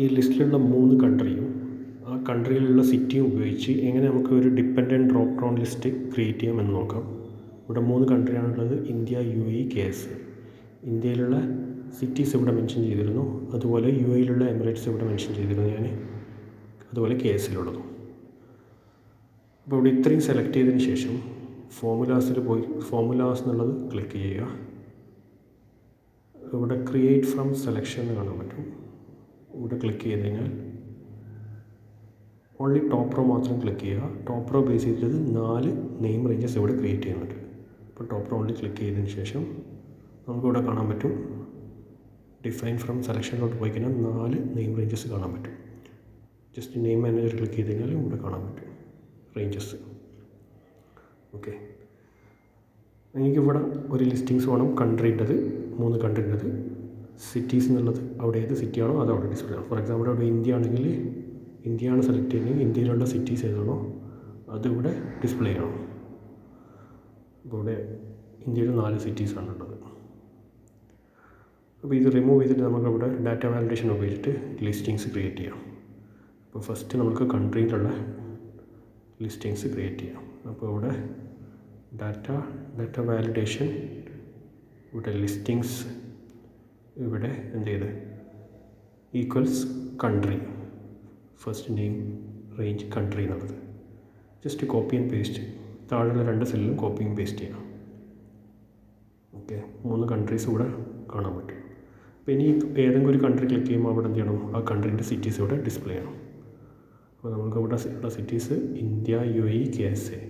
ഈ ലിസ്റ്റിലുള്ള മൂന്ന് കൺട്രിയും ആ കൺട്രിയിലുള്ള സിറ്റിയും ഉപയോഗിച്ച് എങ്ങനെ നമുക്ക് ഒരു dependent drop down list create ചെയ്യാമെന്ന് നോക്കാം. ഇവിടെ മൂന്ന് കൺട്രിയാണുള്ളത് India U A K S. ഇന്ത്യയിലുള്ള സിറ്റീസ് ഇവിടെ മെൻഷൻ ചെയ്തിരുന്നു അതുപോലെ യു എയിലുള്ള എമിറേറ്റ്സ് ഇവിടെ മെൻഷൻ ചെയ്തിരുന്നു ഞാൻ അതുപോലെ കെ എസിലുള്ളതും. അപ്പോൾ ഇവിടെ ഇത്രയും സെലക്ട് ചെയ്തതിന് ശേഷം ഫോമുലാസിൽ പോയി ഫോമുലാസ് എന്നുള്ളത് ക്ലിക്ക് ചെയ്യുക. ഇവിടെ ക്രിയേറ്റ് ഫ്രം സെലക്ഷൻ എന്ന് കാണാൻ പറ്റും. ഇവിടെ ക്ലിക്ക് ചെയ്ത് കഴിഞ്ഞാൽ ഓൺലി ടോപ്പ് റോ മാത്രം ക്ലിക്ക് ചെയ്യുക. ടോപ്പ് റോ ബേസ് ചെയ്തിട്ട് നാല് നെയിം റേഞ്ചസ് ഇവിടെ ക്രിയേറ്റ് ചെയ്യുന്നുണ്ട്. അപ്പോൾ ടോപ്പ് റോ ഓൺലി ക്ലിക്ക് ചെയ്തതിന് ശേഷം നമുക്കിവിടെ കാണാൻ പറ്റും. ഡിഫൈൻ ഫ്രം സെലക്ഷനിലോട്ട് പോയി കഴിഞ്ഞാൽ നാല് നെയിം റേഞ്ചസ് കാണാൻ പറ്റും. ജസ്റ്റ് നെയിം മാനേജർ ക്ലിക്ക് ചെയ്ത് കഴിഞ്ഞാൽ ഇവിടെ കാണാൻ പറ്റും. റേഞ്ചസ് ഓക്കെ എനിക്കിവിടെ ഒരു ലിസ്റ്റിങ്സ് വേണം കൺട്രീന്റെത് മൂന്ന് കൺട്രീന്റെത് സിറ്റീസ് എന്നുള്ളത് അവിടെ ഏത് സിറ്റിയാണോ അത് അവിടെ ഡിസ്പ്ലേ ആണ്. ഫോർ എക്സാമ്പിൾ അവിടെ ഇന്ത്യ ആണെങ്കിൽ ഇന്ത്യയാണ് സെലക്ട് ചെയ്യുന്നത്. ഇന്ത്യയിലുള്ള സിറ്റീസ് ഏതാണോ അതിവിടെ ഡിസ്പ്ലേ ആണ്. ഇവിടെ ഇന്ത്യയിൽ നാല് സിറ്റീസാണ് ഉള്ളത്. അപ്പോൾ ഇത് റിമൂവ് ചെയ്തിട്ട് നമുക്കിവിടെ ഡാറ്റ വാലിഡേഷൻ ഉപയോഗിച്ചിട്ട് ലിസ്റ്റിങ്സ് ക്രിയേറ്റ് ചെയ്യാം. അപ്പോൾ ഫസ്റ്റ് നമുക്ക് കൺട്രിയിലുള്ള ലിസ്റ്റിങ്സ് ക്രിയേറ്റ് ചെയ്യാം. അപ്പോൾ ഇവിടെ ഡാറ്റ ഡാറ്റ വാലിഡേഷൻ ഇവിടെ ലിസ്റ്റിങ്സ് ഇവിടെ എന്ത് ചെയ്ത്? Equals country first name range country എന്നുള്ളത്. ജസ്റ്റ് കോപ്പി ആൻഡ് പേസ്റ്റ് താഴെയുള്ള രണ്ട് സെല്ലിലും കോപ്പിയും പേസ്റ്റ് ചെയ്യണം. ഓക്കെ മൂന്ന് കൺട്രീസ് ഇവിടെ കാണാൻ പറ്റും. അപ്പോൾ ഇനി ഏതെങ്കിലും ഒരു കൺട്രി ക്ലിക്ക് ചെയ്യുമ്പോൾ അവിടെ എന്ത് ചെയ്യണം? ആ കൺട്രീന്റെ സിറ്റീസ് ഇവിടെ ഡിസ്പ്ലേ ചെയ്യണം. അപ്പോൾ നമുക്ക് ഇവിടെ ഉള്ള cities India U A K S A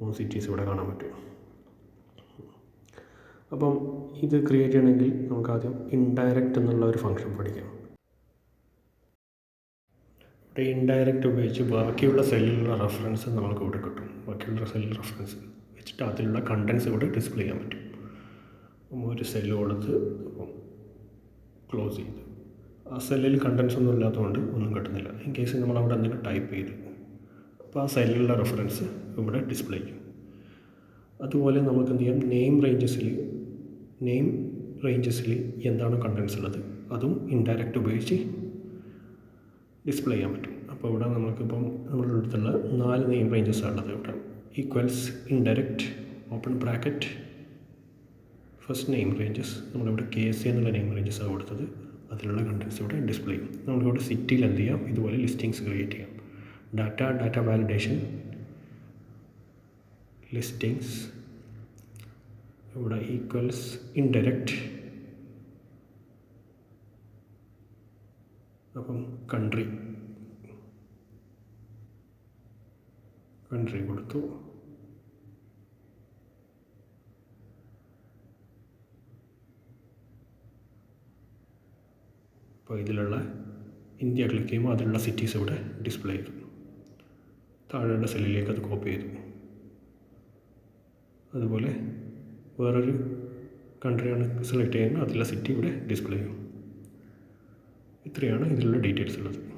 മൂന്ന് സിറ്റീസ് ഇവിടെ കാണാൻ പറ്റും. അപ്പം ഇത് ക്രിയേറ്റ് ചെയ്യണമെങ്കിൽ നമുക്ക് ആദ്യം ഇൻഡയറക്റ്റ് എന്നുള്ള ഒരു ഫംഗ്ഷൻ പഠിക്കാം. ഇവിടെ ഇൻഡയറക്റ്റ് ഉപയോഗിച്ച് ബാക്കിയുള്ള സെല്ലിലുള്ള റെഫറൻസ് നമുക്ക് ഇവിടെ കിട്ടും. ബാക്കിയുള്ള സെല്ലിൽ റെഫറൻസ് വെച്ചിട്ട് അതിലുള്ള കണ്ടൻസ് ഇവിടെ ഡിസ്പ്ലേ ചെയ്യാൻ പറ്റും. ഒരു സെല്ല് കൊടുത്ത് അപ്പം ക്ലോസ് ചെയ്ത്. ആ സെല്ലിൽ കണ്ടൻസ് ഒന്നും ഇല്ലാത്തതുകൊണ്ട് ഒന്നും കിട്ടുന്നില്ല. ഇൻ കേസ് നമ്മൾ അവിടെ എന്തെങ്കിലും ടൈപ്പ് ചെയ്ത് അപ്പോൾ ആ സെല്ലിലുള്ള റെഫറൻസ് ഇവിടെ ഡിസ്പ്ലേ ചെയ്യും. അതുപോലെ നമുക്ക് എന്ത് ചെയ്യാം? നെയിം റേഞ്ചസിൽ നെയിം റേഞ്ചസിൽ എന്താണ് കണ്ടൻസ് ഉള്ളത്. അതും ഇൻഡയറക്റ്റ് ഉപയോഗിച്ച് ഡിസ്പ്ലേ ചെയ്യാൻ പറ്റും. അപ്പോൾ ഇവിടെ നമുക്കിപ്പം നമ്മുടെ അടുത്തുള്ള നാല് നെയിം റേഞ്ചസ് ഉള്ളത് ഇവിടെ. Equals indirect open bracket first name ranges നമ്മളിവിടെ കെ എസ് എന്നുള്ള നെയിം റേഞ്ചസ് ആണ് കൊടുത്തത്. അതിലുള്ള കണ്ടൻസ് ഇവിടെ ഡിസ്പ്ലേ ചെയ്യും. നമ്മളിവിടെ സിറ്റിയിൽ എന്ത് ചെയ്യാം? ഇതുപോലെ ലിസ്റ്റിങ്സ് ക്രിയേറ്റ് ചെയ്യാം. ഡാറ്റ ഡാറ്റ വാലിഡേഷൻ ലിസ്റ്റിങ്സ് ഇവിടെ ഈക്വൽസ് ഇൻഡയറക്റ്റ് അപ്പം കൺട്രി കൺട്രി കൊടുത്തു. അപ്പോൾ ഇതിലുള്ള ഇന്ത്യ ക്ലിക്ക് ചെയ്യുമ്പോൾ അതിലുള്ള സിറ്റീസ് ഇവിടെ ഡിസ്പ്ലേ ചെയ്തു. താഴെയുള്ള സെല്ലിലേക്ക് അത് കോപ്പി ചെയ്തു. അതുപോലെ വേറൊരു കൺട്രിയാണ് സെലക്ട് ചെയ്യുന്നത്. അതിലെ സിറ്റി ഇവിടെ ഡിസ്പ്ലേ ചെയ്യും. ഇത്രയാണ് ഇതിലുള്ള ഡീറ്റെയിൽസ് ഉള്ളത്.